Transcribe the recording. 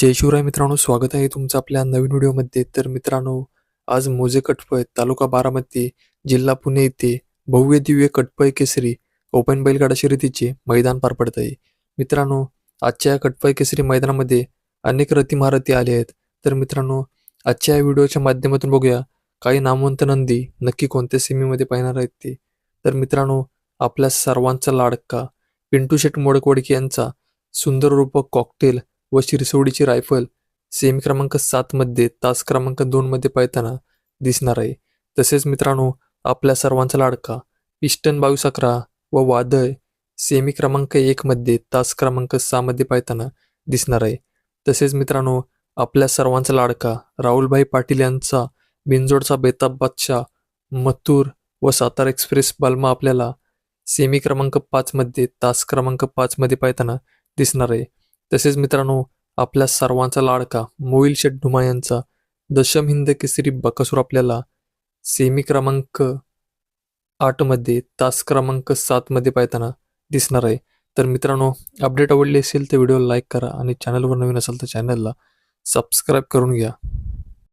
जय शिवराय मित्रांनो स्वागत आहे तुमचं आपल्या नवीन व्हिडिओमध्ये. तर मित्रांनो आज मोजे कटपय तालुका बारामती जिल्हा पुणे येथे भव्य दिव्य कटपय केसरी ओपन बैलगाडा शर्यतीचे मैदान पार पडत आहे. मित्रांनो आजच्या या कटपय केसरी मैदानामध्ये अनेक रथी महारथी आले आहेत. तर मित्रांनो आजच्या या व्हिडिओच्या माध्यमातून बघूया काही नामवंत नंदी नक्की कोणत्या सीमेमध्ये पाहणार आहेत ते? तर मित्रांनो आपल्या सर्वांचा लाडका पिंटू शेट मोडकवडके यांचा सुंदर रूपक कॉकटेल व शिरसोडीची रायफल सेमी क्रमांक सातमध्ये तास क्रमांक दोनमध्ये पळताना दिसणार आहे. तसेच मित्रांनो आपल्या सर्वांचा लाडका पिस्टन बावीस अकरा व वादळ सेमी क्रमांक एकमध्ये तास क्रमांक सहामध्ये पाहताना पळताना दिसणार आहे. तसेच मित्रांनो आपल्या सर्वांचा लाडका राहुलभाई पाटील यांचा बिनजोडचा बेताब बादशाह मथुर व सातारा एक्सप्रेस बल्मा आपल्याला सेमी क्रमांक पाचमध्ये तास क्रमांक पाचमध्ये पाहताना पळताना दिसणार आहे. तसेच मित्रांनो आपल्या सर्वांचा लाडका मोईल शेट यांचा दशम हिंद केसरी बकासूर आपल्याला सेमी क्रमांक आठमध्ये तास क्रमांक सातमध्ये पाहताना दिसणार आहे. तर मित्रांनो अपडेट आवडली असेल तर व्हिडिओला लाईक करा आणि चॅनलवर नवीन असेल तर चॅनलला सबस्क्राईब करून घ्या.